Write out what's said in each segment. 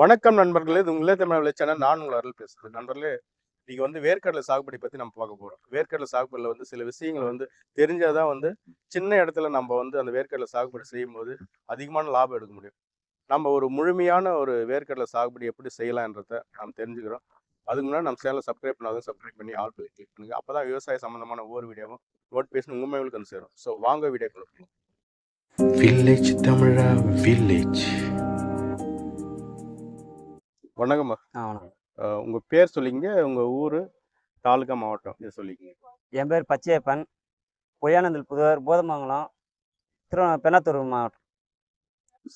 வணக்கம் நண்பர்களே. இது உங்களே தமிழ் சேனல். நான் உங்கள் அருள் பேசுகிறேன் நண்பர்களே நீங்கள் வந்து வேர்க்கடலை சாகுபடி பற்றி நம்ம பார்க்க போகிறோம் வேர்க்கடலை சாகுபடியில் வந்து சில விஷயங்கள் வந்து தெரிஞ்சால் தான் வந்து சின்ன இடத்துல நம்ம வந்து அந்த வேர்க்கடலை சாகுபடி செய்யும்போது அதிகமான லாபம் எடுக்க முடியும். நம்ம ஒரு முழுமையான ஒரு வேர்க்கடலை சாகுபடி எப்படி செய்யலான்றத நாம் தெரிஞ்சுக்கிறோம். அதுக்கு முன்னாடி நம்ம சேனலை சப்ஸ்கிரைப் பண்ணாதான் சப்ஸ்கிரைப் பண்ணி ஆல் பண்ணி கிளிக் பண்ணுங்க. அப்போ தான் விவசாய சம்மந்தமான ஒவ்வொரு வீடியோவும் நோட்டிஃபிகேஷன் உங்கள் மேலுக்கு வந்து சேரும். ஸோ வாங்க வீடியோ போகலாம். வில்லேஜ் தமிழா வில்லேஜ் வணக்கம்மா. ஆ வணக்கம் அஹ் உங்க பேர் சொல்லிங்க உங்க ஊரு தாலுகா மாவட்டம். இதை சொல்லிக்கங்க. என் பேர் பச்சையப்பன். பொய்யானந்தல் புதுவர் போதமங்கலம் திரு பெண்ணாத்தூர் மாவட்டம்.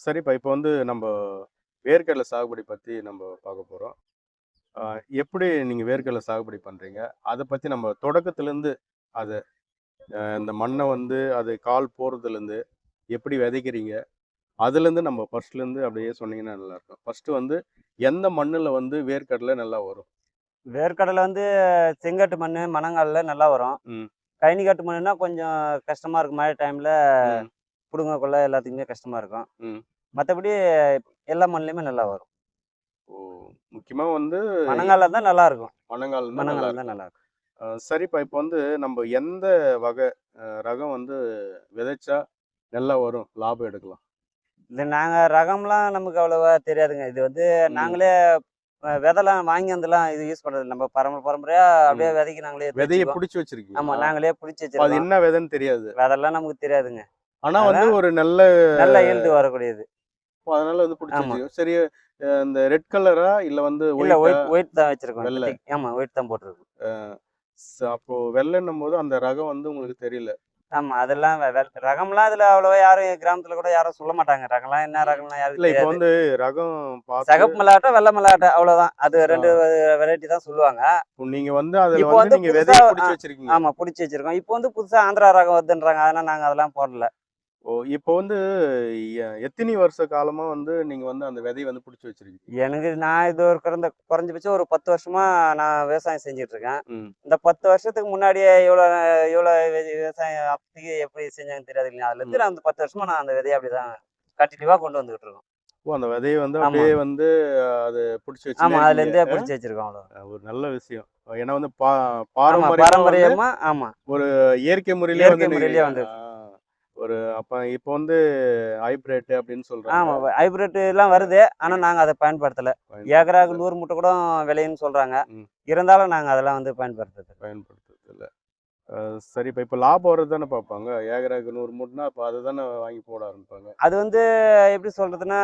சரிப்பா. இப்போ வந்து நம்ம வேர்க்கடலை சாகுபடி பற்றி நம்ம பார்க்க போகிறோம் எப்படி நீங்கள் வேர்க்கடலை சாகுபடி பண்ணுறீங்க அதை பற்றி நம்ம தொடக்கத்துலேருந்து அதை இந்த மண்ணை வந்து அது கால் போகிறதுலேருந்து எப்படி விதைக்கிறீங்க? அதுலேருந்து நம்ம ஃபர்ஸ்ட்லேருந்து அப்படியே சொன்னீங்கன்னா நல்லாயிருக்கும். ஃபர்ஸ்ட்டு வந்து எந்த மண்ணில் வந்து வேர்க்கடலை நல்லா வரும்? வேர்க்கடலை வந்து செங்கட்டு மண் மணங்காலில் நல்லா வரும். ம். கைனிக்காட்டு மண்ணுனா கொஞ்சம் கஷ்டமாக இருக்கும். மழை டைமில். பிடுங்க கொள்ள எல்லாத்துக்குமே கஷ்டமாக இருக்கும். மற்றபடி எல்லா மண்ணுலையுமே நல்லா வரும். ஓ முக்கியமாக வந்து மணங்காலில் தான் நல்லா இருக்கும் மணங்கால் மணங்காலில் தான் நல்லா இருக்கும் சரிப்பா. இப்போ வந்து நம்ம எந்த வகை ரகம் வந்து விதைச்சா நல்லா வரும்? லாபம் எடுக்கலாம். இது நாங்கள் ரகம்லாம் நமக்கு அவ்வளோவா தெரியாதுங்க. இது வந்து நாங்களே விதைலாம் வாங்கி வந்துலாம் இது யூஸ் பண்ணுறது நம்ம பரம்பரை பரம்பரையாக அப்படியே விதைக்கு நாங்களே விதையை. பிடிச்சி வச்சிருக்கீங்க ஆமா நாங்களே பிடிச்சி அது வச்சிருக்கோம். என்ன விதைன்னு தெரியாது. விதெல்லாம் நமக்கு தெரியாதுங்க. ஆனா வந்து ஒரு நல்ல நல்ல ஈல்டு வரக்கூடியது. அதனால வந்து பிடிச்சி. வச்சிருக்கோம் சரி இந்த ரெட் கலரா இல்ல வந்து இல்ல? ஒயிட் ஒயிட் தான் வச்சிருக்கோம். வெள்ளை. ஆமா ஒயிட் தான் போட்டிருக்கோம். அப்போ வெள்ளைன்னும் போது அந்த ரகம் வந்து உங்களுக்கு தெரியல. ஆமா அதெல்லாம் ரகம்லாம் இதுல அவ்வளவா யாரும் கிராமத்துல கூட யாரும் சொல்ல மாட்டாங்க. ரகம்லாம் என்ன ரகம்லாம் யாரும் இல்ல இப்போ வந்து ரகம் சகப்பு மல்லாட்டம் வெள்ளை மல்லாட்டம் அவ்வளவுதான். அது ரெண்டு வெரைட்டி தான் சொல்லுவாங்க. நீங்க வந்து அதுல வந்து நீங்க விதையை பிடிச்சி வச்சிருக்கீங்க. ஆமா பிடிச்சி வச்சிருக்கோம். இப்போ வந்து புதுசா ஆந்திரா ரகம் வருதுன்றாங்க. அதெல்லாம் நாங்க அதெல்லாம் போடல. ஓ இப்போ வந்து எத்தனை வருஷ காலமா வந்து நீங்க வந்து அந்த விதையை வந்து பிடிச்சி வச்சிருக்கீங்க? எனக்கு நான் இது ஒரு குறைந்த குறைஞ்சபட்சம் ஒரு பத்து வருஷமா நான் விவசாயம் செஞ்சுட்டு இருக்கேன். இந்த பத்து வருஷத்துக்கு முன்னாடியே இவ்வளவு வி- விவசாயம் அப்படி எப்படி செஞ்சாங்கன்னு தெரியாது இல்லையா அதுல இருந்து நான் அந்த பத்து வருஷமா நான் அந்த விதையை அப்படிதான் கண்டினியூவா கொண்டு வந்துகிட்டு இருக்கோம் ஓ அந்த விதையை வந்து. அப்படியே வந்து அது பிடிச்சி வச்சு ஆமா அதுல இருந்தே பிடிச்சி வச்சிருக்கோம் ஒரு நல்ல விஷயம். ஏன்னா வந்து பா ஆமா பாரம்பரியமா ஆமா. முறையிலே இயற்கை முறையிலே வந்து. ஒரு அப்ப இப்போ வந்து ஹைபிரேட் அப்படின்னு சொல்றாங்க. ஆமா ஹைபிரிட் எல்லாம் வருது. ஆனா நாங்க அதை பயன்படுத்தல. ஏக்கராக்கு நூறு மூட்டை கூட விளையுன்னு சொல்றாங்க. ம். இருந்தாலும் நாங்க அதெல்லாம் வந்து பயன்படுத்துறது பயன்படுத்துறது இல்ல. அஹ் சரி இப்ப இப்ப லாபம் வர்றது தானே பார்ப்பாங்க. ஏக்கராக்கு நூறு மூட்டைனா அப்ப அதை தானே வாங்கி போட ஆரம்பிப்பாங்க. அது வந்து எப்படி சொல்றதுன்னா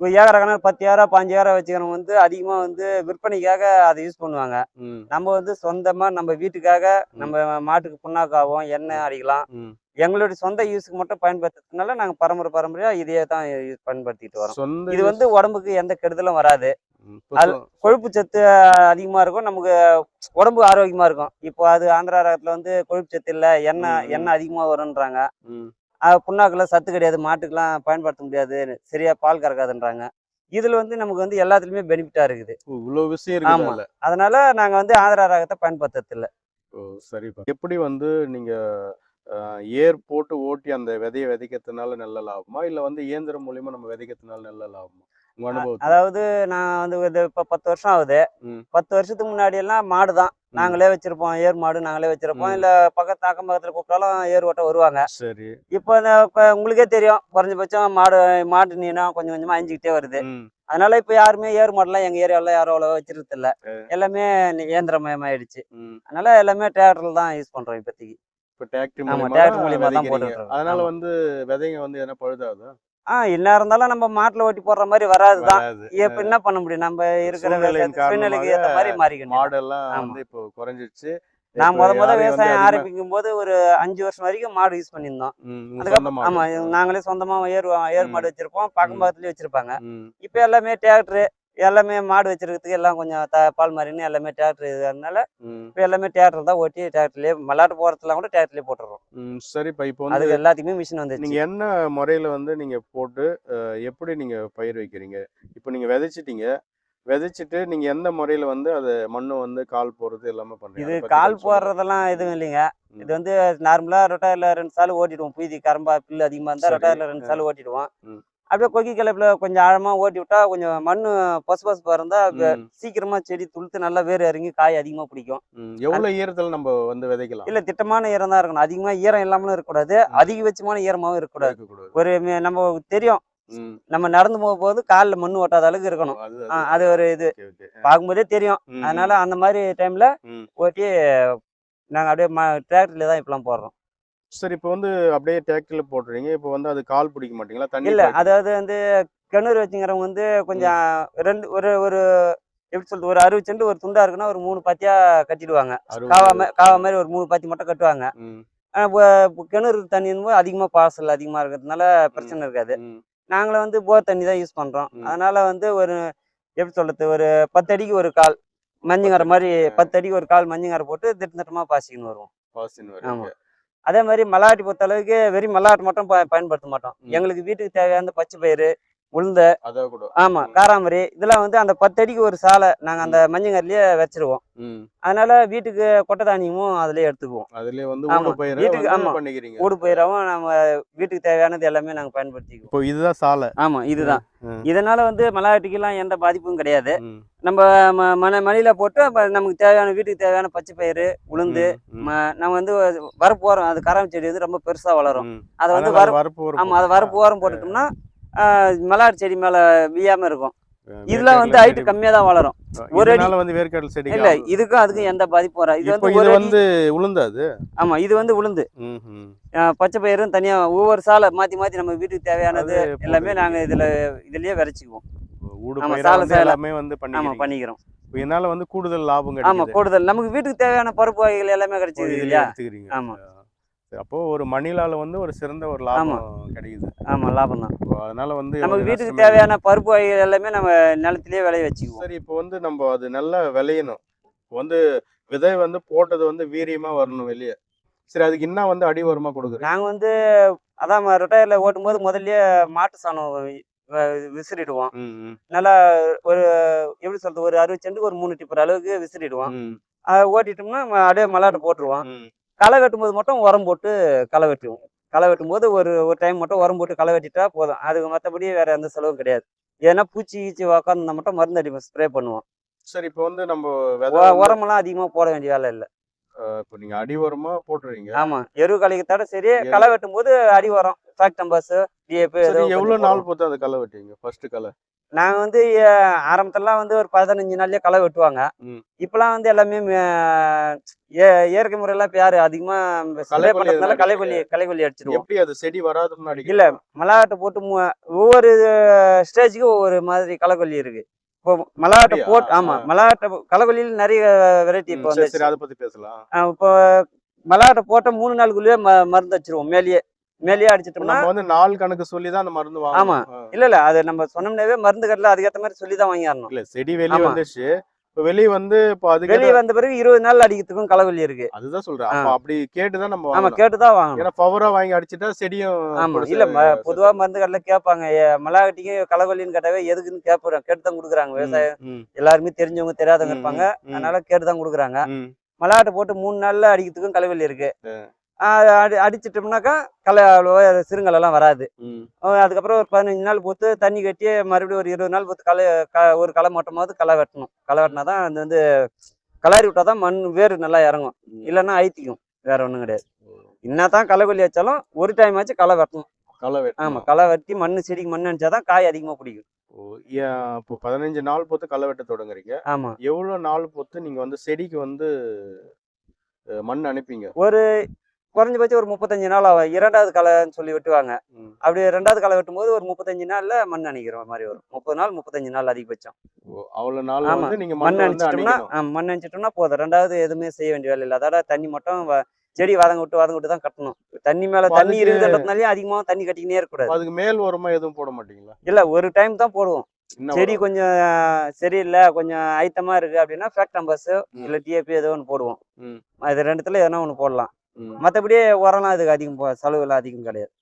ஒரு ஏக்கரை கணக்கு பத்து ஏக்கரா பாஞ்சு ஏக்கரா வச்சுக்கிறவங்க வந்து அதிகமா வந்து விற்பனைக்காக அதை யூஸ் பண்ணுவாங்க. நம்ம வந்து சொந்தமா நம்ம வீட்டுக்காக நம்ம மாட்டுக்கு புண்ணாக்காவும் எண்ணெய் அடிக்கலாம். எங்களுடைய சொந்த யூஸுக்கு மட்டும் பயன்படுத்துறதுனால நாங்க பரம்பரை பரம்பரையா இதையே தான் யூஸ் பயன்படுத்திட்டு வரோம். இது வந்து உடம்புக்கு எந்த கெடுதலும் வராது. அது- கொழுப்பு சத்து அதிகமா இருக்கும் நமக்கு உடம்பு ஆரோக்கியமா இருக்கும். இப்போ அது ஆந்திரா ரகத்துல வந்து கொழுப்பு சத்து இல்ல எண்ணெய். எண்ணெய் அதிகமா வரும்ன்றாங்க. ம், அது புண்ணாக்குல சத்து கிடையாது மாட்டுக்கெல்லாம் பயன்படுத்த முடியாது சரியா பால் கறக்காதுன்றாங்க. இதுல வந்து நமக்கு வந்து எல்லாத்துலயுமே பெனிஃபிட்டா இருக்குது. இவ்வளவு விஷயம் ஆமா. அதனால நாங்க வந்து ஆந்திரா ரகத்தை பயன்படுத்துறது இல்ல ஓ சரிப்பா. எப்படி வந்து நீங்க அஹ், ஏர் போட்டு ஓட்டி அந்த விதையை விதைக்கிறதுனால நல்ல லாபமா? இல்ல வந்து இயந்திரம் மூலியமா நம்ம விதைக்கிறதுனால நல்ல லாபமா? உங்க அனுபவம் அதாவது நான் வந்து இது இப்ப பத்து வருஷம் ஆகுது. பத்து வருஷத்துக்கு முன்னாடி எல்லாம் மாடு தான். நாங்களே வச்சிருப்போம். ஏர் மாடு நாங்களே வச்சிருப்போம். இல்ல பக்கத்து அக்கம் பக்கத்துல கூப்பிட்டாலும் ஏர் ஓட்ட வருவாங்க. சரி. இப்போ உங்களுக்கே தெரியும். குறைஞ்சபட்சம் மாடு மாட்டு நீனா கொஞ்சம் கொஞ்சமா அழிஞ்சுக்கிட்டே வருது. அதனால இப்ப யாருமே ஏர் மாடுலாம் எங்க ஏரியாவில் யாரும் அவ்வளவா வச்சிருக்கிறது இல்ல. எல்லாமே இயந்திரமயமாயிடுச்சு. அதனால எல்லாமே டிராக்டர்ல தான் யூஸ் பண்றோம் இப்போதைக்கு. இப்ப டிராக்டர் மூலியமா தான் தான் இருக்கோம். அதனால. வந்து விதைங்க வந்து என்ன பழுதாதா ஆ என்ன இருந்தாலும் நம்ம மாட்டுல ஓட்டி போடுற மாதிரி வராது. இப்ப என்ன பண்ண முடியும்? நம்ம இருக்கிற சூழ்நிலைக்கு ஏத்த மாதிரி மாறிக்கணும். மாடெல்லாம். வந்து இப்போ குறைஞ்சிருச்சு நான் முத முத விவசாயம் ஆரம்பிக்கும் போது ஒரு அஞ்சு வருஷம் வரைக்கும் மாடு யூஸ் பண்ணியிருந்தோம். அதுக்கப்புறம் மாடு. ஆமா நாங்களே சொந்தமா ஏர் ஏர் மாடு வச்சிருப்போம். பக்கம். பக்கத்துலயே வச்சிருப்பாங்க. இப்ப எல்லாமே டிராக்டர் எல்லாமே மாடு வச்சிருக்கிறதுக்கு எல்லாம் கொஞ்சம் த பால் மாறின்னு எல்லாமே டிராக்டர் ம், இப்போ எல்லாமே டிராக்டர் தான் ஓட்டி டிராக்டர்லயே மல்லாட்டு போறதுலாம் கூட டிராக்டர்லயே போட்டுறோம். ம், சரிப்பா. இப்போ வந்து அதுக்கு எல்லாத்துக்குமே மிஷின் வந்துருச்சு. நீங்க என்ன முறையில வந்து நீங்க போட்டு எப்படி நீங்க பயிர் வைக்கிறீங்க? இப்போ நீங்க விதைச்சிட்டீங்க. விதைச்சிட்டு நீங்க எந்த முறையில வந்து அது மண்ணு வந்து கால் போறது எல்லாமே பண்றீங்க? இது அதை கால். போடுறதெல்லாம் எதுவும் இல்லைங்க. இது வந்து நார்மலா ரொட்டாயில ரெண்டு சால் ஓட்டிடுவோம். புய்தி கரம்பா புல்லு அதிகமா இருந்தா சரி. ரொட்டாயில ரெண்டு சால் ஓட்டிடுவோம். அப்படியே கொக்கி கிளப்புல கொஞ்சம் ஆழமா ஓட்டி விட்டா கொஞ்சம் மண்ணு பசு வே- ம், சீக்கிரமா செடி துளுத்து நல்லா வேர் இறங்கி காய் அதிகமா பிடிக்கும். ம். எவ்வளவு ஈரத்துல நம்ம வந்து விதைக்கலாம்? இல்ல திட்டமான ஈரம் தான் இருக்கணும். அதிகமா ஈரம் இல்லாமலும் இருக்கக்கூடாது. அதிகபட்சமான ஈரமாவும் இருக்கக்கூடாது. ஒரு நம்ம தெரியும். நம்ம நடந்து போகும்போது காலில் மண் ஒட்டாத அளவுக்கு இருக்கணும். அது ஒரு இது. பார்க்கும்போதே தெரியும். அதனால அந்த மாதிரி டைம்ல. ஓட்டி நாங்க அப்படியே டிராக்டர்ல தான் இப்பெல்லாம் போடுறோம். சரி இப்போ வந்து அப்படியே டிராக்டர்ல போட்டுறீங்க. இப்போ வந்து அது கால் பிடிக்க மாட்டீங்களா? தண்ணி இல்ல அதாவது வந்து கிணறு வச்சுங்கிறவங்க வந்து கொஞ்சம் ரெண்டு ஒரு ஒரு எப்படி சொல்றது ஒரு அறுபது சென்ட் ஒரு துண்டா இருக்குன்னா ஒரு மூணு பாத்தியா கட்டிடுவாங்க. அறுபது. காவா மாதிரி ஒரு மூணு பாத்தி மட்டும் கட்டுவாங்க. கிணறு தண்ணி போது அதிகமா பாசல் அதிகமா இருக்கிறதுனால பிரச்சனை இருக்காது. நாங்களும் வந்து போர் தண்ணி தான் யூஸ் பண்றோம். அதனால வந்து ஒரு எப்படி சொல்றது ஒரு பத்து அடிக்கு ஒரு கால் மஞ்சங்கரை மாதிரி பத்து அடிக்கு ஒரு கால் மஞ்சங்கரை போட்டு திட்ட திட்டமா பாசிக்கின்னு வருவோம். பாசின் ஆமா. அதே மாதிரி மல்லாட்டி பொறுத்த அளவுக்கு வெறும் மல்லாட்டு மட்டும் பயன்படுத்த மாட்டோம். எங்களுக்கு வீட்டுக்கு தேவையான பச்சை பயிறு உளுந்த ஆமா. காராமரி இதெல்லாம் வந்து அந்த பத்து அடிக்கு ஒரு சாலை நாங்க அந்த மஞ்சங்கரிலேயே வச்சிருவோம். ம். அதனால வீட்டுக்கு கொட்டை தானியமும் அதுலயே எடுத்துக்குவோம். அதுலயே வந்து வீட்டுக்கு- ஆமா. பண்ணிக்கிறீங்க. ஊடு பயிராவும் நம்ம வீட்டுக்கு தேவையானது எல்லாமே நாங்க பயன்படுத்திக்குவோம். இப்போ இதுதான் சாலை. ஆமா இதுதான். இதனால வந்து மல்லாட்டுக்கெல்லாம் எந்த பாதிப்பும் கிடையாது. நம்ம ம- மன மணியில போட்டு நமக்கு தேவையான வீட்டுக்கு தேவையான பச்சை பயிறு உளுந்து நம்ம வந்து வரப்பு ஓரம் அது கராம செடி வந்து ரொம்ப பெருசா வளரும். அதை வந்து வரப்பு ஆமா அதை வரப்பு ஓரம் போட்டுட்டோம்னா மல்லாட்டு செடி மேல வீயாம இருக்கும். அஹ் இதுல வந்து ஹைட் கம்மியா தான் வளரும். ஒரு அடி- வந்து வேர்க்கடலை செடி இல்ல இதுக்கும் அதுக்கும் எந்த பாதிப்பும் வராது. இது வந்து இது வந்து உளுந்தாது ஆமா இது வந்து உளுந்து. பச்சை பயிரும் தனியா ஒவ்வொரு சாலை மாத்தி மாத்தி நம்ம வீட்டுக்கு தேவையானது எல்லாமே நாங்க இதுல இதுலயே விரைச்சிக்குவோம். எல்லாமே வந்து ஆமா பண்ணிக்கிறோம். இதனால வந்து கூடுதல் லாபம் ஆமா கூடுதல். நமக்கு வீட்டுக்கு தேவையான பருப்பு வகைகள் எல்லாமே கிடைச்சிது இல்லையா? ஆமா. சரி, அப்போ ஒரு மணிலால வந்து ஒரு சிறந்த ஒரு லாபம் கிடைக்குது. ஆமா லாபம் தான் அதனால வந்து நமக்கு வீட்டுக்கு தேவையான பருப்பு வகைகள் எல்லாமே நம்ம நிலத்திலேயே விளைய வச்சுக்குவோம். சரி இப்போ வந்து நம்ம அது நல்லா விளையணும். வந்து விதை வந்து போட்டது வந்து வீரியமா வரணும் வெளியே. சரி அதுக்கு என்ன வந்து அடி உரமா கொடுக்குறீங்க நாங்க வந்து அதான் ரொட்டையர்ல ஓட்டும் போது முதல்லயே மாட்டு சாணம் விசிறிடுவோம். நல்லா ஒரு எப்படி சொல்றது ஒரு அறுபது சென்ட்டுக்கு ஒரு மூணு டிப்பர் அளவுக்கு விசிறிடுவோம். ஓட்டிட்டோம்னா அப்படியே மல்லாட்டை போட்டுருவோம். களை வெட்டும் போது மட்டும் உரம் போட்டு களை வெட்டுவோம். களை வெட்டும் போது ஒரு ஒரு டைம் மட்டும் உரம் போட்டு களை வெட்டிட்டா போதும். அதுக்கு மற்றபடி வேற எந்த செலவும் கிடையாது. ஏன்னா பூச்சி கீச்சி உக்காந்துருந்தா மட்டும் மருந்து அடிப்போம் ஸ்ப்ரே பண்ணுவோம். சரி இப்போ வந்து நம்ம உரமெல்லாம் அதிகமா போட வேண்டிய வேலை இல்லை. இப்போ நீங்க அடி உரமா போட்டுறீங்க. ஆமா எரு கலைக்கத்தோட சரி களை வெட்டும் போது அடி உரம் ஃபேக்டம்பஸ் டிஏபி சரி எவ்வளவு நாள் பொறுத்து அந்த களை வெட்டுவீங்க? ஃபர்ஸ்ட் களை. நாங்க வந்து அஹ், ஆரம்பத்துலலாம் வந்து ஒரு பதினஞ்சு நாள்லயே களை வெட்டுவாங்க. இப்பெல்லாம் வந்து எல்லாமே இயற்கை முறையெல்லாம் இப்ப யாரு அதிகமா ஸ்ப்ரே களைக்கொல்லி பண்றதுனால களைக்கொல்லி களைக்கொல்லி அடிச்சிடுவோம் எப்படி அது செடி இல்ல மல்லாட்டை போட்டு ஒவ்வொரு ஸ்டேஜுக்கும் ஒவ்வொரு மாதிரி களைக்கொல்லி இருக்கு. இப்போ அப்படியா? போட்டு ஆமா ஆ. மல்லாட்டை களைக்கொல்லியில் நிறைய வெரைட்டி இப்போ வந்து அதை பத்தி பேசலாம். இப்போ மல்லாட்டை போட்ட மூணு நாளுக்குள்ளேயே ம- மருந்து வச்சிருவோம் மேலேயே. மேலேயே அடிச்சிட்டோம்னா நம்ம வந்து நாள் கணக்கு சொல்லி தான் அந்த மருந்து ஆமா. இல்ல இல்ல அது நம்ம சொன்னோம்னாவே மருந்து கடையில் அதுக்கேற்ற மாதிரி சொல்லி தான் வாங்கிடணும் இல்ல செடி வெளியே. வந்துச்சு இப்போ வெளியே வந்து இப்போ அதுக்கு வெளியே வந்த பிறகு இருபது நாள் அடிக்கிறதுக்கும் களவெளி இருக்கு. அதுதான் சொல்றேன். அப்ப அப்படி கேட்டுதான் நம்ம ஆமா கேட்டுதான் வாங்கணும். ஏன்னா பவரா வாங்கி அடிச்சிட்டா செடியும் ஆமா இல்ல பொதுவா மருந்து கடையில கேட்பாங்க. மிளகாட்டிக்கு களவெளின்னு கேட்டாவே எதுக்குன்னு கேட்போம். கேட்டு தான் கொடுக்குறாங்க விவசாயம் எல்லாருமே தெரிஞ்சவங்க தெரியாதவங்க இருப்பாங்க. அதனால கேட்டு தான் கொடுக்குறாங்க. ம். மல்லாட்டை போட்டு மூணு நாள்ல அடிக்கிறதுக்கும் களவெளி இருக்கு. அடி அடிச்சிட்டோம்னாக்கா களை அவ்வளோவா சிறுங்கள் எல்லாம் வராது. அதுக்கப்புறம் ஒரு பதினஞ்சு நாள் பொறுத்து தண்ணி கட்டி மறுபடியும் ஒரு இருபது நாள் பொறுத்து களை ஒரு களை மொட்டமாவது களை வெட்டணும். களை வெட்டினா தான் அது வந்து கலாரி விட்டா தான் மண் வேர் நல்லா இறங்கும். இல்லைன்னா ஐத்திக்கும் வேற ஒன்றும் கிடையாது. என்னதான் களை கொல்லி வச்சாலும் ஒரு டைம் ஆச்சு களை வெட்டணும். களை ஆமா வெட்டணும் களை வெட்டி மண் செடிக்கு மண் அடிச்சாதான் காய் அதிகமா பிடிக்கும். இப்போ பதினஞ்சு நாள் பொறுத்து களை வெட்ட தொடங்குறீங்க. ஆமா. எவ்வளவு நாள் பொறுத்து நீங்க வந்து செடிக்கு வந்து மண் அனுப்பிங்க? ஒரு குறைஞ்சபட்சம் ஒரு முப்பத்தஞ்சு நாள் ஆகும் இரண்டாவது களைன்னு சொல்லி வெட்டுவாங்க. அப்படி ரெண்டாவது களை வெட்டும்போது ஒரு முப்பத்தஞ்சு நாள்ல மண் அணிக்கிற மாதிரி வரும் முப்பது நாள் முப்பத்தஞ்சு நாள் அதிகபட்சம் ஓ, அவ்வளவு நாள் ஆமா. நீங்க மண் அணிச்சிட்டோம்னா மண் அணிச்சிட்டோம்னா போதும் ரெண்டாவது எதுவுமே செய்ய வேண்டிய வேலை இல்லை அதோட தண்ணி மட்டும் செடி வதங்க விட்டு வதங்க விட்டு தான் கட்டணும் தண்ணி மேல தண்ணி இருக்குன்றதுனாலயும் அதிகமா தண்ணி கட்டிக்கினே இருக்கக்கூடாது அதுக்கு மேல் உரமா எதுவும் போட மாட்டீங்களா இல்ல ஒரு டைம் தான் போடுவோம் செடி? கொஞ்சம் சரியில்லை கொஞ்சம் ஐட்டமா இருக்கு அப்படின்னா ஃபேக்டம்பஸ் ம். இல்ல டிஏபி ஏதோ ஒன்று போடுவோம். இது ரெண்டுத்துல எதனா ஒன்று போடலாம். மற்றபடி உரம்லாம் இதுக்கு அதிகம் செலவுலாம் அதிகம் கிடையாது.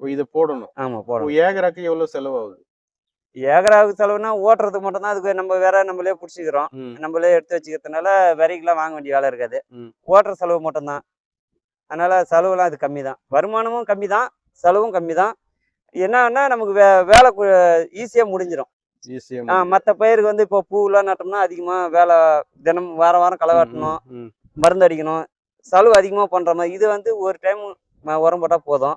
இது போடணும். ஆமா இப்போ போடணும். ஏக்கராக்கு எவ்வளவு செலவாகுது? ஏக்கராவுக்கு செலவுனா ஓட்டுறதுக்கு மட்டும் தான். அதுக்கு நம்ம வேற நம்மளே பிடிச்சிக்கிறோம். நம்மளே எடுத்து வச்சுக்கிறதுனால விரைக்கெல்லாம் வாங்க வேண்டிய வேலை இருக்காது. ஓட்டுற செலவு மட்டும்தான் அதனால செலவுலாம் அது கம்மி தான். வருமானமும் கம்மி தான். செலவும் கம்மி தான். என்னன்னா நமக்கு வே வேலை ஈஸியாக முடிஞ்சிடும் ஈஸியா மற்ற பயிருக்கு வந்து இப்போ பூவெல்லாம் நட்டோம்னா அதிகமாக வேலை தினம் வாரம் வாரம் களை வெட்டணும். மருந்து அடிக்கணும். செலவு அதிகமாக பண்ணுற மாதிரி இது வந்து ஒரு டைம் உரம் போட்டால் போதும்.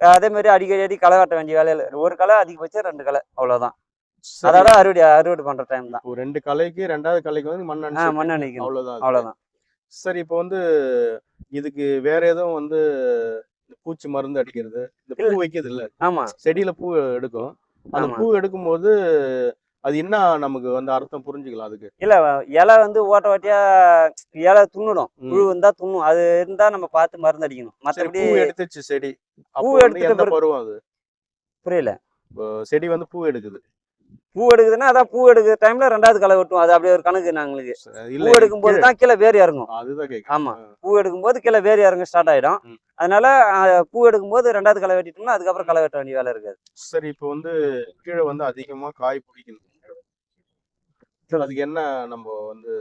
அஹ் அதே மாதிரி அடிக்கடி அடி களை வெட்ட வேண்டிய வேலையில் ஒரு களை அதிகபட்சம் ரெண்டு களை அவ்வளோதான் அதோட அறுவடை அறுவடை பண்ணுற டைம் தான். ஒரு ரெண்டு கலைக்கு ரெண்டாவது கலைக்கு வந்து மண் மண் அணைக்கணும். அவ்வளவுதான் அது. அவ்வளோதான் சரி இப்போ வந்து இதுக்கு வேற எதுவும் வந்து இந்த பூச்சி மருந்து அடிக்கிறது. இந்த பூ வைக்கிறது இல்ல ஆமாம் செடியில பூ எடுக்கும். அந்த. பூ எடுக்கும்போது அது என்ன நமக்கு வந்து அர்த்தம் புரிஞ்சுக்கலாம் அதுக்கு? இல்லை இலை வந்து ஓட்ட ஓட்டியா இலை துண்ணுடும். புழு இருந்தா துண்ணும். அது இருந்தா நம்ம பார்த்து மருந்து அடிக்கணும். மற்றபடி எடுத்துச்சு செடி. பூ வந்து பிறகு- பருவம் அது? புரியல. செடி வந்து பூ எடுக்குது. பூ எடுக்குதுன்னா அதான் பூ எடுக்கிற டைம்ல ரெண்டாவது களை வெட்டும் அது அப்படியே ஒரு கணக்கு நாங்களுக்கு. பூ இல்ல எடுக்கும்போது கீழே- தான் கீழே வேர் இறங்கும். அதுதான் ஆமா. பூ எடுக்கும்போது கீழே வேர் இறங்க ஸ்டார்ட் ஆயிடும். அதனால பூ எடுக்கும்போது ரெண்டாவது களை வெட்டிட்டோம்னா அதுக்கப்புறம் களை வெட்ட வேண்டிய வேலை இருக்காது. சரி இப்போ வந்து கீழே வந்து அதிகமா காய் பிடிக்கணும். அதுக்கு என்ன நம்ம வந்து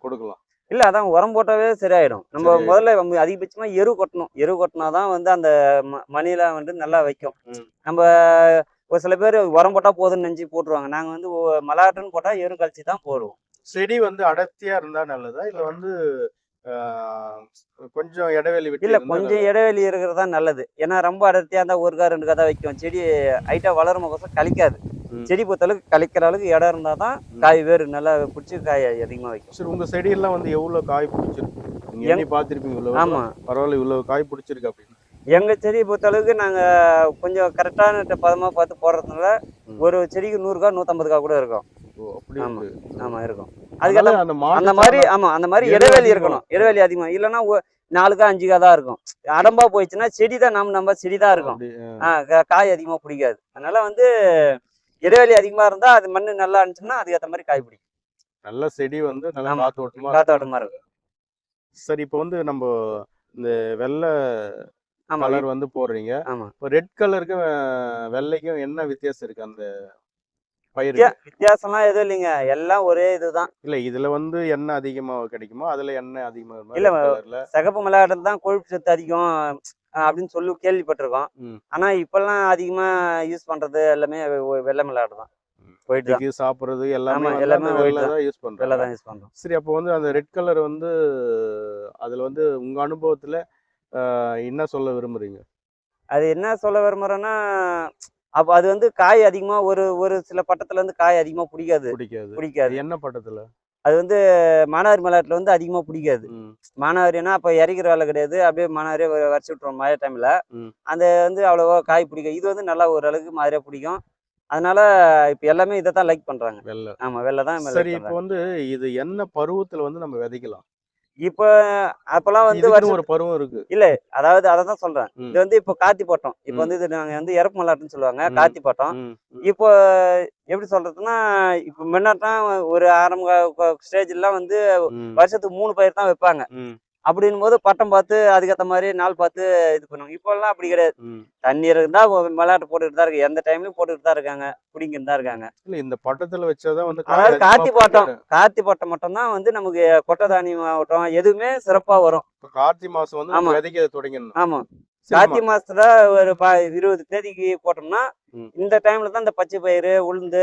கொடுக்கலாம்? இல்ல அதான் உரம் போட்டாவே சரியாயிடும். நம்ம. முதல்ல நம்ம அதிகபட்சமா எரு கொட்டணும். எரு கொட்டினாதான் வந்து அந்த ம- மணில வந்து நல்லா வைக்கும். நம்ம ஒரு சில பேர் உரம் போட்டா போதும்னு நினைச்சு போட்டுருவாங்க. நாங்க வந்து மலாட்டுன்னு போட்டா எரு கழிச்சு தான் போடுவோம். செடி வந்து அடர்த்தியா இருந்தா நல்லதா? இல்ல வந்து கொஞ்சம் இடைவெளி இல்ல கொஞ்சம் இடைவெளி இருக்கிறது தான் நல்லது. ஏன்னா ரொம்ப அடர்த்தியா இருந்தா ஒரு கா ரெண்டு கா தான் வைக்கும். செடி ஹைட்டா வளரும் கோசம் கழிக்காது. செடி பொறுத்தளவுக்கு கழிக்கிற அளவுக்கு இடம் இருந்தா தான். காய் வேறு நல்லா பிடிச்சி காய் அதிகமா வைக்கும். சரி உங்க செடியெல்லாம் வந்து எவ்வளவு காய் பிடிச்சிருக்கு? நீங்க எங்- எண்ணி பார்த்திருப்பீங்க இவ்வளவு ஆமா. பரவாயில்ல இவ்வளவு காய் பிடிச்சிருக்கு அப்படின்னு. எங்க செடியை பொறுத்தளவுக்கு நாங்க கொஞ்சம் கரெக்டான பதமா பார்த்து போடுறதுனால. ஒரு செடிக்கு நூறு கா நூத்தம்பது கா கூட இருக்கும். ஓ அப்படி ஆமா. இருக்கு ஆமா இருக்கும். அதனால அதுக்கு அந்த மாதிரி சாணம் ஆமா அந்த மாதிரி இடைவெளி இருக்கணும். இடைவெளி அதிகமா. இல்லைன்னா ஒ- நாலு கா அஞ்சு கா தான் இருக்கும். அடம்பா போயிடுச்சுன்னா செடி தான் நம்ம நம்ம செடி தான் இருக்கும். காய் அதிகமா பிடிக்காது. அதனால வந்து இடைவெளி அதிகமா இருந்தா அது மண்ணு நல்லா இருந்துச்சுன்னா அதுக்கேற்ற மாதிரி காய் பிடிக்கும். நல்ல செடி வந்து நல்லா. காத்தோட்டமா காத்தோட்டமா இருக்கும். சரி இப்போ வந்து நம்ம இந்த வெள்ளை கலர் வந்து போடுறீங்க. ஆமா. இப்போ ரெட் கலருக்கும் வெள்ளைக்கும் என்ன வித்தியாசம் இருக்கு அந்த வித்தியா- வித்தியாசம்லாம் எதுவும் இல்லைங்க. எல்லாம் ஒரே இதுதான். இல்ல இதுல வந்து எண்ணெய் அதிகமா கிடைக்குமா அதுல எண்ணெய் அதிகமா? இல்ல, சிகப்பு மிளகாட்டில் தான் கொழுப்பு சத்து அதிகம். அப்படின்னு சொல்லி கேள்விப்பட்டிருக்கோம். ஆனா இப்பெல்லாம் அதிகமா யூஸ் பண்றது எல்லாமே வெள்ளை மிளகாட்டு தான். போயிட்டு சாப்பிடுறது எல்லாமே எல்லாமே அந்த white வெள்ளை தான். யூஸ் வெள்ளை பண்றாங்க தான் யூஸ் பண்றோம். சரி அப்போ வந்து அந்த ரெட் கலர் வந்து அதுல வந்து உங்க அனுபவத்துல என்ன சொல்ல விரும்புறீங்க? அது என்ன சொல்ல விரும்புறேன்னா அப்போ அது வந்து காய் அதிகமா ஒரு ஒரு சில பட்டத்துல இருந்து காய் அதிகமா பிடிக்காது. பிடிக்காது. பிடிக்காது. என்ன பட்டத்துல? அது வந்து மானாவாரி மிளகாட்டுல வந்து அதிகமா பிடிக்காது. மானாவாரினா அப்ப இறக்கிற வேலை கிடையாது. அப்படியே மானாவாரியே வரைச்சி விட்டுருவோம் மழை டைம்ல. அந்த வந்து அவ்வளோவா காய் பிடிக்கும் இது வந்து நல்லா ஓரளவுக்கு மாதிரியா பிடிக்கும். அதனால இப்ப எல்லாமே இதை தான் லைக் பண்றாங்க. வெள்ளை ஆமா வெள்ளை தான் சரி இப்போ. வந்து இது என்ன பருவத்துல வந்து நம்ம விதைக்கலாம். இப்ப அப்பெல்லாம் வந்து ஒரு பருவம் இருக்கு இல்ல அதாவது அதை தான் சொல்றேன். இது வந்து இப்போ காத்தி போட்டோம் இப்போ. வந்து இது நாங்க வந்து இறப்பு மலாட்டுன்னு சொல்லுவாங்க. காத்தி போட்டோம். இப்போ எப்படி சொல்றதுன்னா இப்போ முன்னாட்டம் ஒரு ஆரம்ப ஸ்டேஜ்லாம் வந்து ம், வருஷத்துக்கு மூணு பயிர் தான் வைப்பாங்க ம், அப்படின்னும் போது பட்டம் பார்த்து அதுக்கேற்ற மாதிரி நாள் பார்த்து இது பண்ணுவாங்க இப்போல்லாம் அப்படி கிடையாது ம். தண்ணி இருந்தா விளையாட்டு போட்டுட்டு தான் இருக்கு எந்த டைம்லயும் போட்டுட்டு தான் இருக்காங்க பிடிங்கிட்டு தான் இருக்காங்க இல்ல இந்த பட்டத்துல வச்சாதான் வந்து அதாவது காத்தி போட்டோம். காத்தி போட்டம் மட்டும் தான் வந்து நமக்கு கொட்டை தானியம் ஆகட்டும் எதுவுமே சிறப்பா வரும் இப்ப கார்த்திகை மாசம் வந்து. விதைக்க தொடங்கணும் ஆமா. கார்த்திகை மாசத்துல ஒரு இருபது தேதிக்கு போட்டோம்னா. இந்த டைம்ல தான் இந்த பச்சை பயிறு உளுந்து.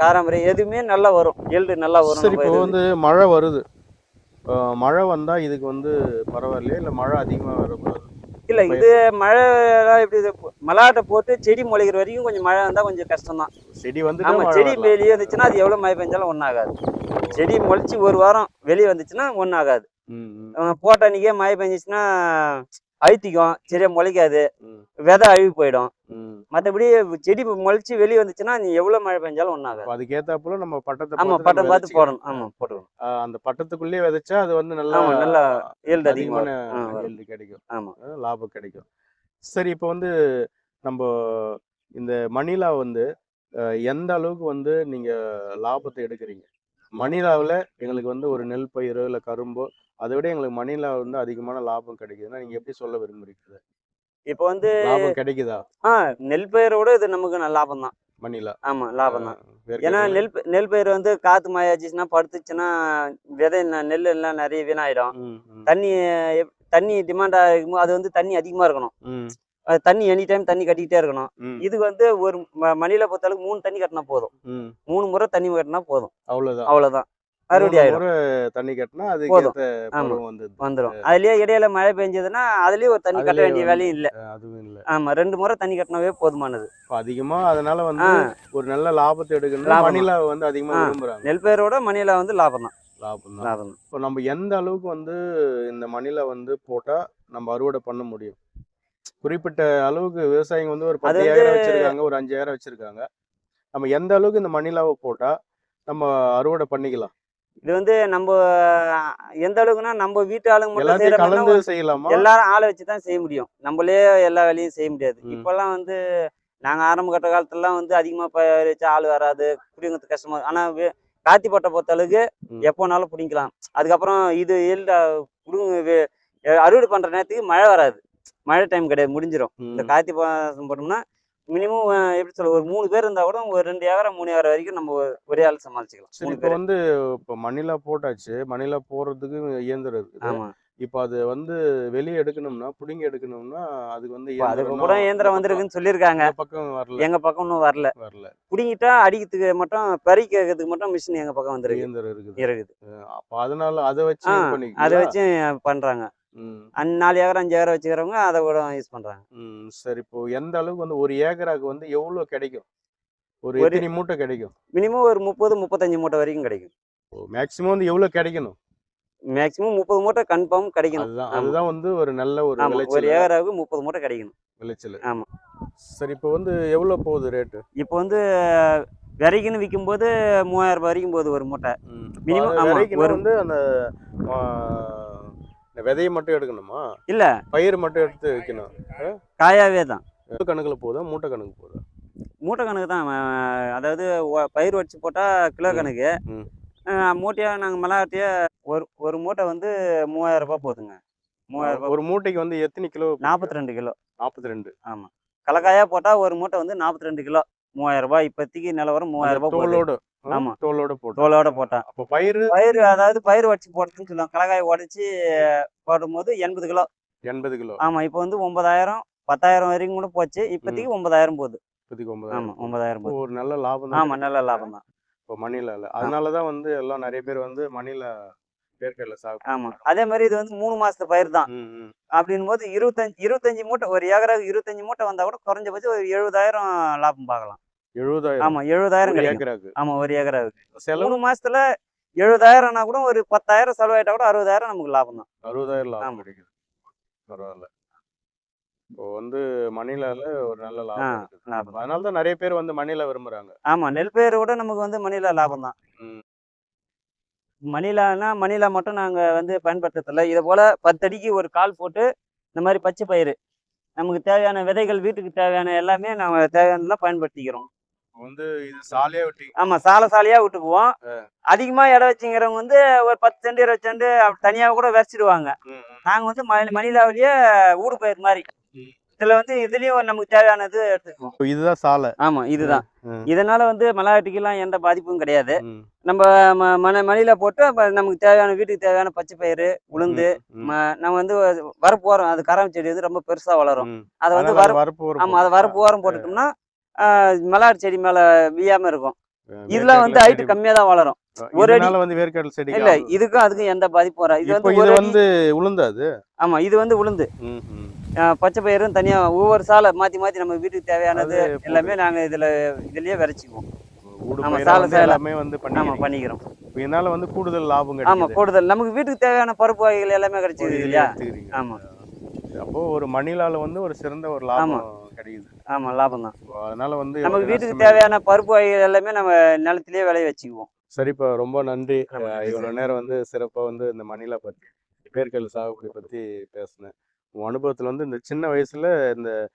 காராமரி எதுவுமே நல்லா வரும் எள்ளு நல்லா வரும். வந்து மழை வருது மழை வந்தா இதுக்கு வந்து பரவாயில்லையா? இல்ல மழை அதிகமா வரக்கூடாது? இல்ல இது மழை எப்படி மலாட்டை போட்டு செடி முளைக்கிற வரைக்கும் கொஞ்சம் மழை வந்தா கொஞ்சம் கஷ்டம் தான் செடி வந்து ஆமா செடி வெளியே வந்துச்சுன்னா அது எவ்வளவு மழை பெஞ்சாலும் ஒன்றும் ஆகாது செடி முளைச்சி ஒரு வாரம் வெளியே வந்துச்சுன்னா அஹ் போட்ட அன்னைக்கே மழை பெஞ்சிச்சுன்னா அழுத்திக்கும் சரியா முளைக்காது விதை அழுகி போயிடும். மற்றபடி செடி முளைச்சி வெளியே வந்துச்சுன்னா நீ எவ்வளவு மழை பெஞ்சாலும் ஒன்றும் ஆகாது. அதுக்கேத்தாப்புல நம்ம பட்டத்தை ஆமா பட்டம் பார்த்து. போடணும். ஆமா அஹ் அந்த பட்டத்துக்குள்ளேயே விதைச்சா அது வந்து நல்லா நல்லா அதிகமா அதிகமான yield கிடைக்கும். ஆமா. லாபம் கிடைக்கும். சரி இப்போ வந்து நம்ம இந்த மணிலா வந்து எந்த அளவுக்கு வந்து நீங்க லாபத்தை எடுக்கிறீங்க? மணிலாவில் எங்களுக்கு வந்து ஒரு நெல் பயிரோ இல்லை கரும்போ அதை விட எங்களுக்கு மணிலா வந்து அதிகமான லாபம் கிடைக்குதுன்னா நீங்க எப்படி சொல்ல விரும்புறீங்க இப்போ வந்து லாபம் கிடைக்குதா? ஆ நெல் பயிரோட இது நமக்கு நல்ல லாபம் தான் மணிலா. ஆமா லாபம் தான். ஏன்னா நெல் நெல் பயிர் வந்து காத்து மழையாச்சுன்னா படுத்துச்சுன்னா விதை நெல் எல்லாம் நிறைய வீணாயிடும். தண்ணி தண்ணி டிமாண்ட் ஆகும்போது அது வந்து தண்ணி அதிகமா இருக்கணும். தண்ணி எனி டைம் தண்ணி கட்டிக்கிட்டே இருக்கணும். ம், இது வந்து ஒரு ம- மணியில பொறுத்தளவுக்கு மூணு தண்ணி கட்டினா போதும். மூணு முறை தண்ணி கட்டினா போதும். அவ்வளவுதான். அவ்வளவுதான். அறுவடை ஆயிடும். தண்ணி கட்டினா வந்து வந்துடும் அதுலயே இடையில மழை பெஞ்சதுன்னா அதுலயே ஒரு தண்ணி கட்ட வேண்டிய வேலையும் இல்ல. அதுவும் இல்ல. ஆமா. ரெண்டு முறை தண்ணி கட்டினாவே போதுமானது. அதிகமா அதனால வந்து ஒரு நல்ல லாபத்தை எடுக்கணும். மணிலா வந்து அதிகமா. விரும்புறாங்க. நெல் பயிரோட மணியில வந்து லாபம் தான். லாபம் தான். இப்போ நம்ம எந்த அளவுக்கு வந்து இந்த மணில வந்து போட்டா நம்ம அறுவடை பண்ண முடியும்? குறிப்பிட்ட அளவுக்கு விவசாயிங்க வந்து ஒரு அது பத்தாயிரம் வச்சிருக்காங்க ஒரு அஞ்சாயிரம் வச்சிருக்காங்க. நம்ம எந்த அளவுக்கு இந்த மணிலாவை போட்டா நம்ம அறுவடை பண்ணிக்கலாம்? இது வந்து நம்ம எந்த அளவுக்குன்னா நம்ம வீட்டு ஆளுங்க மட்டும் கலந்து செய்யலாமா எல்லாரும் ஆளை வச்சு தான் செய்ய முடியும் நம்மளே எல்லா வேலையும் செய்ய முடியாது. இப்பெல்லாம் வந்து நாங்க ஆரம்ப கட்ட காலத்துலலாம் வந்து அதிகமா வச்சு ஆள் வராது பிடிங்கிறது கஷ்டமா. ஆனா காத்தி போட்ட பொறுத்த அளவுக்கு. எப்போனாலும் பிடிக்கலாம் அதுக்கப்புறம் இது புடுங்க வே- அறுவடை பண்ற நேரத்துக்கு மழை வராது மழை டைம் கிடையாது முடிஞ்சிடும் இந்த. காத்தி போட்டோம்னா மினிமம் எப்படி சொல்ல ஒரு மூணு பேர் இருந்தா கூட ஒரு ரெண்டு ஏக்கரம் மூணு ஏக்கரம் வரைக்கும் நம்ம ஒரே ஆள் சமாளிச்சுக்கலாம். சரி இப்போ வந்து இப்போ மணிலா போட்டாச்சு. மணிலா போடுறதுக்கு இயந்திரம் இருக்குது. ஆமா. இப்போ அது வந்து வெளியே எடுக்கணும்னா புடிங்கி எடுக்கணும்னா அதுக்கு வந்து அதுக்கு கூட இயந்திரம் வந்திருக்குன்னு சொல்லியிருக்காங்க. பக்கம் வரல. எங்க பக்கம் இன்னும் வரல. வரல. புடிங்கிட்டா அடிக்கிறதுக்கு மட்டும் பறிக்கிறதுக்கு மட்டும் மிஷின் எங்க பக்கம் வந்திருக்கு. இயந்திரம் இருக்குது. இருக்குது. அப்போ அதனால அதை வச்சு அதை வச்சு பண்றாங்க. நாலு ஏக்கர் அஞ்சு ஏக்கர் வச்சுக்கிறவங்க அதை கூட யூஸ் பண்றாங்க. ம் சரி. இப்போ எந்த அளவுக்கு வந்து ஒரு ஏக்கராக்கு வந்து எவ்வளவு கிடைக்கும்? ஒரு எத்தனை மூட்டை கிடைக்கும்? மினிமம் ஒரு முப்பது முப்பத்தஞ்சு மூட்டை வரைக்கும் கிடைக்கும். மேக்சிமம் வந்து எவ்வளவு கிடைக்கணும்? மேக்சிமம் முப்பது மூட்டை கன்ஃபார்ம் கிடைக்கணும். அதுதான் வந்து ஒரு நல்ல ஒரு ஒரு ஏக்கராவுக்கு முப்பது மூட்டை கிடைக்கணும். விளைச்சல். ஆமா. சரி இப்போ வந்து எவ்வளவு போகுது ரேட்டு? இப்போ வந்து விரைக்குன்னு விற்கும்போது மூவாயிரம் ரூபாய் வரைக்கும் போகுது ஒரு மூட்டை. ஒரு- வந்து அந்த இந்த விதையை மட்டும் எடுக்கணுமா? இல்ல. பயிர் மட்டும் எடுத்து வைக்கணும். காயாவே தான். கிலோ கணக்குல போதா மூட்டை கணக்கு போதா? மூட்டை கணக்கு தான். அதாவது பயிர் வச்சு போட்டா கிலோ. கணக்கு ம். அஹ் மூட்டையா நாங்க மலாட்டியா ஒரு ஒரு மூட்டை வந்து மூவாயிரம் ரூபாய் போகுதுங்க மூவாயிரம் ரூபாய். ஒரு மூட்டைக்கு வந்து எத்தனை கிலோ? நாற்பத்தி ரெண்டு கிலோ. நாற்பத்தி ரெண்டு. கலக்காயா போட்டா ஒரு மூட்டை வந்து நாற்பத்தி ரெண்டு கிலோ. மூவாயிரம் ரூபாய் இப்போதைக்கு நிலவரம் மூவாயிரம் ரூபாய் தோலோட ஆமா. தோலோட போட்டு. தோலோட போட்டா. அப்போ பயிர் பயிர் அதாவது பயிர் வச்சு போடுறதுன்னு சொல்லுவாங்க. கலக்காயை உடச்சி போடும்போது எண்பது கிலோ. எண்பது கிலோ. ஆமா இப்போ வந்து ஒன்பதாயிரம் பத்தாயிரம் வரைக்கும் கூட போச்சு. இப்போதைக்கு ஒன்பதாயிரம் போகுது. இப்போதைக்கு ஆமா ஒன்பதாயிரம் ஒன்பதாயிரம் போகுது. ஒரு நல்ல லாபம் ஆமா நல்ல லாபம் தான். இப்போ மணில இல்ல அதனாலதான் வந்து எல்லாம் நிறைய பேர் வந்து மணில வேர்க்கடலை ஆமா. அதே மாதிரி இது வந்து மூணு மாசத்து பயிர் தான். அப்படின் போது இருபத்தஞ்சு இருபத்தஞ்சு மூட்டை ஒரு ஏக்கராக்கு இருபத்தஞ்சு மூட்டை வந்தா கூட குறைஞ்சபட்சம் ஒரு எழுபதாயிரம் லாபம் பார்க்கலாம். எழுபதாயிரம். ஆமா எழுபதாயிரம் ஏக்கராக்கு ஆமா ஒரு ஏக்கராவுக்கு. செலவு? மூணு மாசத்துல எழுபதாயிரம்னா கூட ஒரு பத்தாயிரம் செலவாயிட்டா கூட அறுபதாயிரம் நமக்கு லாபம் தான். அறுபதாயிரம் லாபம். கிடைக்குது. பரவாயில்ல. இப்போ வந்து மணிலால ஒரு நல்ல லாபம். அதனால தான் நிறைய பேர் வந்து மணில விரும்புறாங்க. ஆமா நெல் பயிரை விட நமக்கு வந்து மணிலா லாபம் தான். மணிலானா மணிலா மட்டும் நாங்க வந்து பயன்படுத்துறதில்ல. இதை போல பத்து அடிக்கு ஒரு கால் போட்டு இந்த மாதிரி பச்சை பயிர் நமக்கு தேவையான விதைகள் வீட்டுக்கு தேவையான எல்லாமே நாங்க தேவையானதெல்லாம் பயன்படுத்திக்கிறோம். வந்து இது சாலையா வெட்டி ஆமா சாலை சாலையா விட்டுக்குவோம். அதிகமா இடம் வச்சுங்கிறவங்க வந்து ஒரு பத்து சென்ட் இருபது சென்ட் அப்படி தனியா கூட விதைச்சிடுவாங்க. நாங்க வந்து மணி மணிலாவிலேயே ஊடு பயிர் மாதிரி. இதுல வந்து இதுலயும் நமக்கு தேவையானது எடுத்துக்குவோம். இதுதான் சாலை. ஆமா இதுதான். இதனால வந்து மலையாட்டுக்கெல்லாம் எந்த பாதிப்பும் கிடையாது. நம்ம ம- மன மணில போட்டு நமக்கு தேவையான வீட்டுக்கு தேவையான பச்சை பயிறு உளுந்து நம்ம வந்து வரப்பு ஓரம் அது கரம் செடி வந்து ரொம்ப பெருசா வளரும். அதை வந்து வரப்பு ஆமா அதை வரப்பு ஓரம் போட்டுட்டோம்னா மலாடு செடி மேல வீயாம இருக்கும். அஹ் இதுல வந்து ஹைட் கம்மியா தான் வளரும். ஒரு அடி- வந்து வேர்க்கடலை செடி இல்ல இதுக்கும் அதுக்கும் எந்த பாதிப்பும் வராது. இது வந்து வந்து உளுந்தாது ஆமா இது வந்து உளுந்து. பச்சை பயிரும் தனியா ஒவ்வொரு சாலை மாத்தி மாத்தி நம்ம வீட்டுக்கு தேவையானது எல்லாமே நாங்க இதுல இதுலயே விரைச்சிக்குவோம். சாலை. எல்லாமே வந்து ஆமா பண்ணி பண்ணிக்கிறோம். இதனால வந்து கூடுதல் லாபம் ஆமா கிடைக்குது. கூடுதல். நமக்கு வீட்டுக்கு தேவையான பருப்பு வகைகள் எல்லாமே கிடைச்சிது இல்லையா? எடுத்துக்கிறீங்க. ஆமா. அப்போ ஒரு மணிலால வந்து ஒரு சிறந்த ஒரு லாபம் கிடைக்குது. ஆமா லாபம் தான். அதனால வந்து நமக்கு வீட்டுக்கு தேவையான பருப்பு வகைகள் எல்லாமே நம்ம நிலத்திலேயே விளைய வச்சுக்குவோம். சரிப்பா ரொம்ப நன்றி. ரொம்ப அஹ் நன்றி இவ்வளவு நேரம் வந்து சிறப்பா வந்து இந்த மணிலா பத்தி வேர்க்கடலை சாகுபடி பத்தி பேசினேன். உன் அனுபவத்தில் வந்து இந்த சின்ன வயசில் இந்த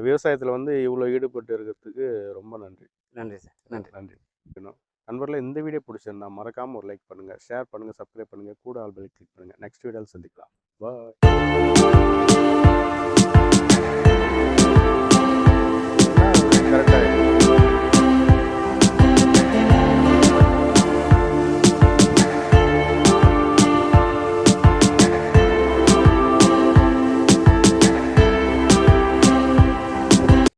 விவசாயத்தில் வந்து இவ்வளோ ஈடுபட்டு இருக்கிறதுக்கு ரொம்ப நன்றி. நன்றி சார். நன்றி. நன்றி. நண்பர்களே இந்த வீடியோ பிடிச்சிருந்தா மறக்காமல் ஒரு லைக் பண்ணுங்கள் ஷேர் பண்ணுங்கள் சப்ஸ்கிரைப் பண்ணுங்கள் கூட ஆல் பெல் கிளிக் பண்ணுங்கள் நெக்ஸ்ட் வீடியோவில் சந்திக்கலாம். பாய்.